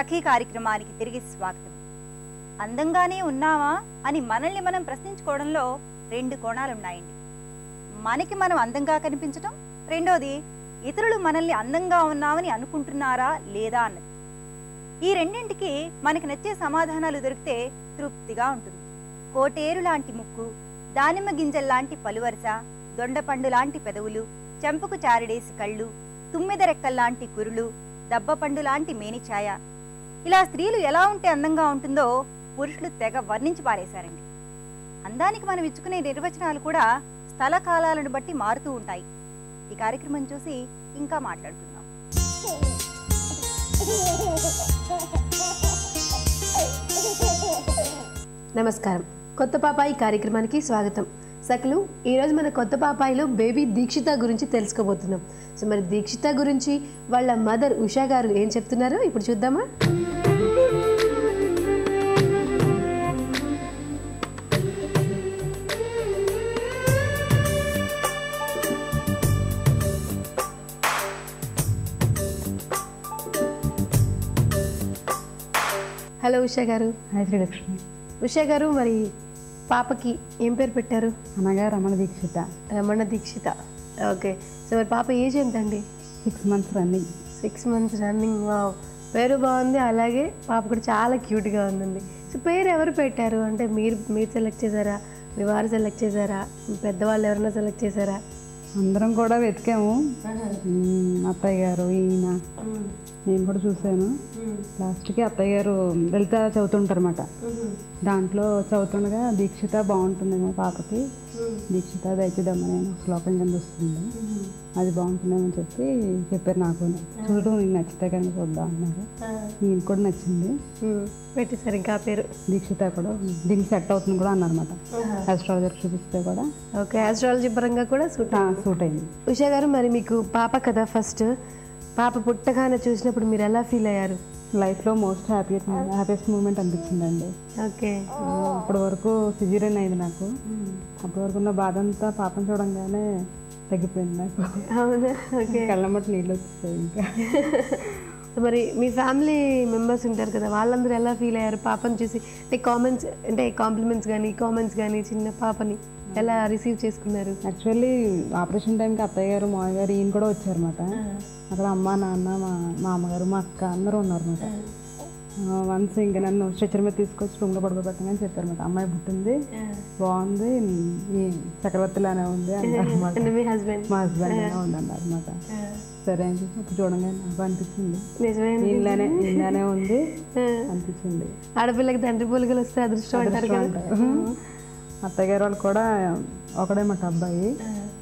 సఖీ కార్యక్రమానికి తిరిగి స్వాగతం. అందంగానే ఉన్నామా అని మనల్ని మనం ప్రశ్నించుకోవడంలో రెండు కోణాలున్నాయండి. మనకి మనం అందంగా కనిపించటం రెండోది ఇతరులు మనల్ని అందంగా ఉన్నామని అనుకుంటున్నారా లేదా అన్నది. ఈ రెండింటికి మనకి నచ్చే సమాధానాలు దొరికితే తృప్తిగా ఉంటుంది. కోటేరు లాంటి ముక్కు దానిమ్మ గింజల్లాంటి పలువరస దొండపండు లాంటి పెదవులు చెంపకు చారిడేసి కళ్ళు తుమ్మెద రెక్కల్లాంటి కురులు దబ్బపండు లాంటి మేనిఛాయ ఇలా స్త్రీలు ఎలా ఉంటే అందంగా ఉంటుందో పురుషులు తెగ వర్ణించి పారేశారండి. అందానికి మనం ఇచ్చుకునే నిర్వచనాలు కూడా స్థల కాలాలను బట్టి మారుతూ ఉంటాయి. ఈ కార్యక్రమం చూసి ఇంకా మాట్లాడుకుందాం. నమస్కారం. కొత్త పాపాయి కార్యక్రమానికి స్వాగతం. సకలు ఈరోజు మన కొత్త పాపాయిలో బేబీ దీక్షిత గురించి తెలుసుకోబోతున్నాం. సో మరి దీక్షిత గురించి వాళ్ళ మదర్ ఉషా గారు ఏం చెప్తున్నారో ఇప్పుడు చూద్దామా? హలో ఉషా గారు. హాయ్ శ్రీలక్ష్మి ఉషా గారు మరి పాపకి ఏం పేరు పెట్టారు? అనగా రమణ దీక్షిత. రమణ దీక్షిత. ఓకే. సో మరి పాప ఏజ్ ఎంత అండి six months running six months running wow పేరు బాగుంది అలాగే పాప కూడా చాలా క్యూట్గా ఉందండి. సో పేరు ఎవరు పెట్టారు? అంటే మీరు మీరు సెలెక్ట్ చేశారా? మీ వారు సెలెక్ట్ చేశారా? పెద్దవాళ్ళు ఎవరైనా సెలెక్ట్ చేశారా? అందరం కూడా వెతికాము. అత్తయ్య గారు ఈయన. నేను కూడా చూశాను. లాస్ట్కి అత్తయ్య గారు లలిత చదువుతుంటారన్నమాట. దాంట్లో చదువుతుండగా దీక్షిత బాగుంటుందేమో పాపకి. దీక్షిత దయచేదమ్మ నేను శ్లోకం కింద వస్తుంది అది బాగుంటుందేమో అని చెప్పి చెప్పారు నాకు. చూడటం నీకు నచ్చితే కనుక వద్దాం అన్నారు. నేను కూడా నచ్చింది. ఇంకా ఆ పేరు. దీక్షిత కూడా దీనికి సెట్ అవుతుంది కూడా అన్నారన్నమాట. ఆస్ట్రాలజర్ చూపిస్తే కూడా. ఓకే ఆస్ట్రాలజీ పరంగా కూడా సూట్ సూట్ అయింది. ఉషా గారు మరి మీకు పాప కదా ఫస్ట్ పాప పుట్టగానే చూసినప్పుడు మీరు ఎలా ఫీల్ అయ్యారు? లైఫ్లో మోస్ట్ హ్యాపీ హ్యాపీయెస్ట్ మూమెంట్ అనిపించిందండి. ఓకే. అప్పటి వరకు సిజీరియన్ అయింది నాకు. అప్పటి వరకు ఉన్న బాధ అంతా పాపం చూడంగానే తగ్గిపోయింది నాకు. అవునా? ఓకే. కళ్ళమ్మటి నీళ్ళు వచ్చేసాయి ఇంకా. మరి మీ ఫ్యామిలీ మెంబర్స్ ఉంటారు కదా వాళ్ళందరూ ఎలా ఫీల్ అయ్యారు? పాపని చూసి అంటే కామెంట్స్ అంటే కాంప్లిమెంట్స్ కానీ కామెంట్స్ కానీ చిన్న పాపని ఎలా రిసీవ్ చేసుకున్నారు? యాక్చువల్లీ ఆపరేషన్ టైంకి అత్తయ్య గారు మామయ్య గారు ఈయన కూడా వచ్చారన్నమాట. అక్కడ అమ్మ నాన్న మా మా అమ్మగారు మా అక్క అందరూ ఉన్నారన్నమాట. వన్స్ ఇంకా నన్ను స్ట్రెచర్ మీద తీసుకొచ్చి రూమ్లో పడుకోబెట్టమని చెప్పారన్నమాట అమ్మాయి పుట్టింది బాగుంది ఈ చక్రవర్తిలానే ఉంది మీ హస్బెండ్ లానే ఉంది అన్నారన్నమాట సరే అని చెప్పి అప్పుడు చూడంగానే నాకు అనిపించింది. ఇలానే ఇలానే ఉంది అనిపించింది. ఆడపిల్లకి తండ్రి పోలికలు వస్తే అదృష్టం అంటారు కదా. అంటారు. అత్తయ్య గారు వాళ్ళు కూడా ఒకడే మాట అబ్బాయి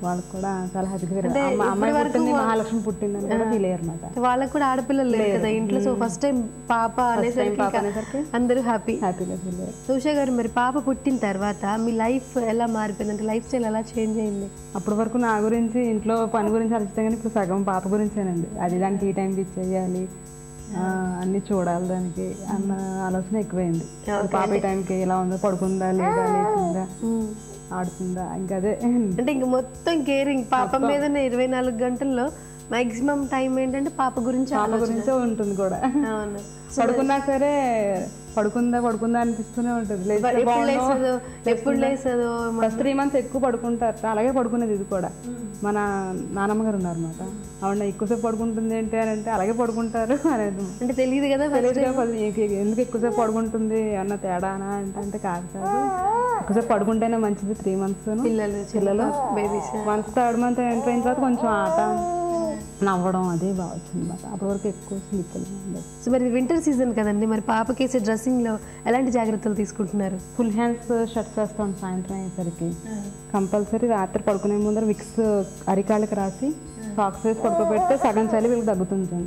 వాళ్ళకి కూడా చాలా హ్యాపీగా అమ్మాయి పుట్టింది మహాలక్ష్మి పుట్టింది అని కూడా ఫీల్ వాళ్ళకు కూడా ఆడపిల్లలు లేరు కదా ఇంట్లో. సో ఫస్ట్ టైం పాప అనేసరికి అందరూ హ్యాపీ హ్యాపీగా ఫీల్ అయ్యారు. గారు మరి పాప పుట్టిన తర్వాత మీ లైఫ్ ఎలా మారిపోయింది? అంటే లైఫ్ స్టైల్ ఎలా చేంజ్ అయింది? అప్పటి వరకు నా గురించి ఇంట్లో పని గురించి ఆలోచిస్తే కానీ ఇప్పుడు సగం పాప గురించేనండి. అది దానికి ఈ టైంకి ఇచ్చేయాలి ఆ, అన్ని చూడాలి దానికి అన్న ఆలోచన ఎక్కువైంది. పాప టైంకి ఎలా ఉందో పడుకుందా లేదా లేకుందా ఆడుతుందా? ఇంకా అదే. అంటే ఇంక మొత్తం కేరింగ్. పాప మీదనే ఇరవై నాలుగు గంటల్లో మాక్సిమం టైం ఏంటంటే పాప గురించి పాప గురించే ఉంటుంది కూడా. అవును. పడుకున్నా సరే పడుకుందా పడుకుందా అనిపిస్తూనే ఉంటుంది. ఎప్పుడు. లేసదో ఫస్ట్ త్రీ మంత్స్ ఎక్కువ పడుకుంటారు. అలాగే పడుకునేది ఇది కూడా. మన నానమ్మ గారు ఉన్నారన్నమాట. ఆవిడ ఎక్కువసేపు పడుకుంటుంది ఏంటి? అని అంటే అలాగే పడుకుంటారు. అనేది. అంటే తెలియదు కదా తెలియదు ఎందుకు ఎక్కువసేపు పడుకుంటుంది? అన్న తేడానా? అంటే అంటే కాదు కాదు. ఎక్కువసేపు పడుకుంటేనే మంచిది త్రీ మంత్స్ పిల్లలు పిల్లలు. Babies once third month enter అయిన తర్వాత కొంచెం ఆట. నవ్వడం అది బాగా వచ్చింది అనమాట అప్పటి వరకు ఎక్కువ స్లీప్ సో మరి వింటర్ సీజన్ కదండి. మరి పాపకి వేసే డ్రెస్సింగ్లో ఎలాంటి జాగ్రత్తలు తీసుకుంటున్నారు? ఫుల్ హ్యాండ్స్ షర్ట్స్ వేస్తాం సాయంత్రం అయ్యేసరికి. కంపల్సరీ రాత్రి పడుకునే ముందర విక్స్ అరికాళ్ళకి రాసి సాక్స్ వేసి పడుకోబెడితే సగం చలి వీళ్ళకి తగ్గుతుంది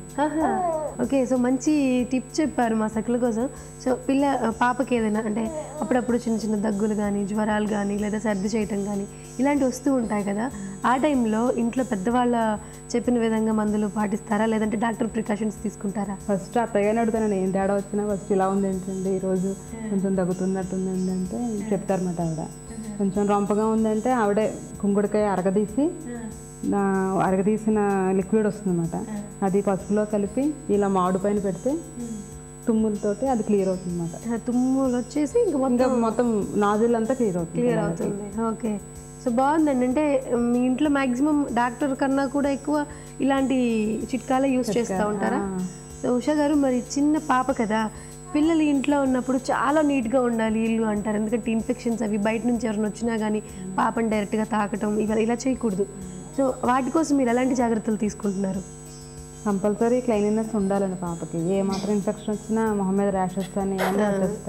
ఓకే సో మంచి టిప్ చెప్పారు మా సకుల కోసం. సో పిల్ల పాపకి ఏదైనా అంటే అప్పుడప్పుడు చిన్న చిన్న దగ్గులు కానీ జ్వరాలు కానీ లేదా సర్ది చేయటం కానీ ఇలాంటివి వస్తూ ఉంటాయి కదా. ఆ టైంలో ఇంట్లో పెద్దవాళ్ళ చెప్పిన విధంగా మందులు పాటిస్తారా? లేదంటే డాక్టర్ ప్రికాషన్స్ తీసుకుంటారా? ఫస్ట్ అత్తయ్యగానే అడుగుతాను ఏం తేడా వచ్చినా ఫస్ట్ ఇలా ఉంది ఏంటండి ఈరోజు? కొంచెం తగ్గుతున్నట్టుందండి అంటే చెప్తారన్నమాట ఆవిడ కొంచెం రొంపగా ఉందంటే ఆవిడే కుంకుడికాయ అరగదీసి అరగదీసిన లిక్విడ్ వస్తుందన్నమాట. అది పసుపులో కలిపి ఇలా మామిడి పైన పెడితే తుమ్ములతోటి అది క్లియర్ అవుతుంది అనమాట తుమ్ములు వచ్చేసి ఇంకా మొత్తం మొత్తం నాజిల్ అంతా క్లియర్ అవుతుంది క్లియర్ అవుతుంది. ఓకే. సో బాగుందండి. అంటే మీ ఇంట్లో మాక్సిమం డాక్టర్ కన్నా కూడా ఎక్కువ ఇలాంటి చిట్కాలే యూస్ చేస్తూ ఉంటారా? సో ఉషా గారు మరి చిన్న పాప కదా పిల్లలు ఇంట్లో ఉన్నప్పుడు చాలా నీట్గా ఉండాలి ఇల్లు అంటారు. ఎందుకంటే ఇన్ఫెక్షన్స్ అవి బయట నుంచి ఎవరైనా వచ్చినా కానీ పాపని డైరెక్ట్గా తాకటం ఇవాళ ఇలా చేయకూడదు. సో వాటి కోసం మీరు ఎలాంటి జాగ్రత్తలు తీసుకుంటున్నారు? కంపల్సరీ క్లైన్లీనెస్ ఉండాలండి పాపకి. ఏ మాత్రం ఇన్ఫెక్షన్ వచ్చినా మొహం మీద ర్యాషెస్ అని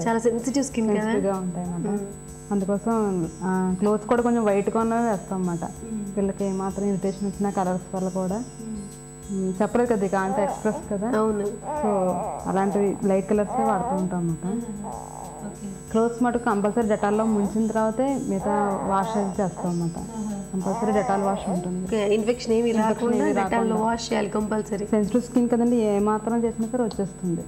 చాలా సెన్సిటివ్ స్కిన్ సెన్సిటివ్గా ఉంటాయి అన్నమాట. అందుకోసం క్లోత్స్ కూడా కొంచెం వైట్గా ఉన్నవి వేస్తాం అన్నమాట. పిల్లకి ఏ మాత్రం ఇరిటేషన్ వచ్చినా కలర్స్ వల్ల కూడా. చెప్పలేదు కదా ఇక అంటే ఎక్స్ప్రెస్ కదా? అవును. సో అలాంటివి లైట్ కలర్స్ వాడుతూ ఉంటాం అన్నమాట. క్లోత్స్ మటుకు కంపల్సరీ డెటాల్లో ముంచిన తర్వాతే మిగతా వాష్ చేస్తాం అన్నమాట. కంపల్సరీ డెటాల్ వాష్ ఉంటుంది. ఇన్ఫెక్షన్ ఏమి రాకుండా డెటాల్లో వాష్ చేయాలి కంపల్సరీ సెన్సిటివ్ స్కిన్ కదండి ఏ మాత్రం చేసినా సరే వచ్చేస్తుంది.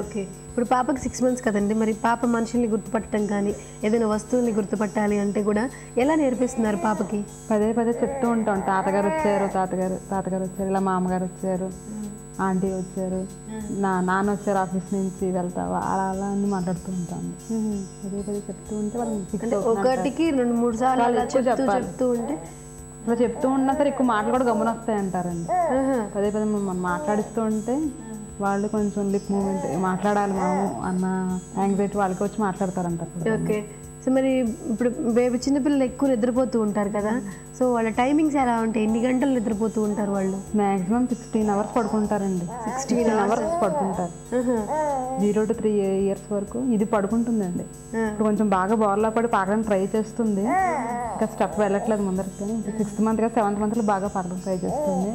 ఓకే. ఇప్పుడు పాపకి సిక్స్ మంత్స్ కదండి మరి పాప మనుషుల్ని గుర్తుపట్టడం కానీ ఏదైనా వస్తువుల్ని గుర్తుపట్టాలి అంటే కూడా ఎలా నేర్పిస్తున్నారు పాపకి? పదే పదే చెప్తూ ఉంటాం. తాతగారు వచ్చారు తాతగారు తాతగారు వచ్చారు ఇలా మామగారు వచ్చారు. ఆంటీ వచ్చారు నా నాన్న వచ్చారు ఆఫీస్ నుంచి వెళ్తావా? అలా అలా అని మాట్లాడుతూ ఉంటాను. పదే చెప్తూ ఉంటే వాళ్ళు ఒకటికి రెండు మూడు సార్లు చెప్తూ ఉంటే అలా చెప్తూ ఉన్నా సరే ఎక్కువ మాటలు కూడా గమనం వస్తాయి అంటారండి. పదే పదే మనం మాట్లాడిస్తూ ఉంటే వాళ్ళు కొంచెం లిప్ మూమెంట్ మాట్లాడాలి మనము అన్న యాంగ్జైటీ వాళ్ళకి వచ్చి మాట్లాడతారంటారు. ఓకే. సో మరి ఇప్పుడు బేబీ చిన్నపిల్లలు ఎక్కువ నిద్రపోతూ ఉంటారు కదా సో వాళ్ళ టైమింగ్స్ ఎలా ఉంటాయి? ఎన్ని గంటలు నిద్రపోతూ ఉంటారు వాళ్ళు? మ్యాక్సిమం సిక్స్టీన్ అవర్స్ పడుకుంటారండి. సిక్స్టీన్ అవర్స్ పడుకుంటారు. జీరో టు త్రీ ఇయర్స్ వరకు ఇది పడుకుంటుందండి. ఇప్పుడు కొంచెం బాగా బోర్లా పడి పాకడానికి ట్రై చేస్తుంది. ఇంకా స్టెప్ వెళ్ళట్లేదు ముందరికి సిక్స్త్ మంత్ కదా సెవెంత్ మంత్లో బాగా పాకడానికి ట్రై చేస్తుంది.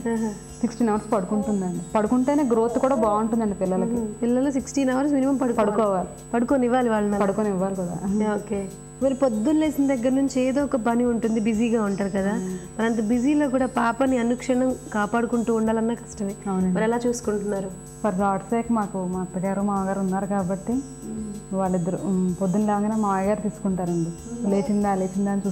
సిక్స్టీన్ అవర్స్ పడుకుంటుందండి. పడుకుంటేనే గ్రోత్ కూడా బాగుంటుందండి పిల్లలకి. పిల్లలు సిక్స్టీన్ అవర్స్ మినిమం పడుకో పడుకోవాలి. పడుకొని ఇవ్వాలి వాళ్ళని. పడుకొని ఇవ్వాలి కూడా ఓకే. మరి పొద్దున్న లేచిన దగ్గర నుంచి ఏదో ఒక పని ఉంటుంది బిజీగా ఉంటారు కదా మరి అంత బిజీలో కూడా పాపని అనుక్షణం కాపాడుకుంటూ ఉండాలన్నా కష్టమే. మరి ఎలా చూసుకుంటున్నారు ఫర్ గాడ్ సేక్ మాకు మా అత్తగారు మామగారు ఉన్నారు కాబట్టి వాళ్ళిద్దరు పొద్దున్న లేవగానే మామయ్య గారు తీసుకుంటారండి లేచిందా లేచిందా అని.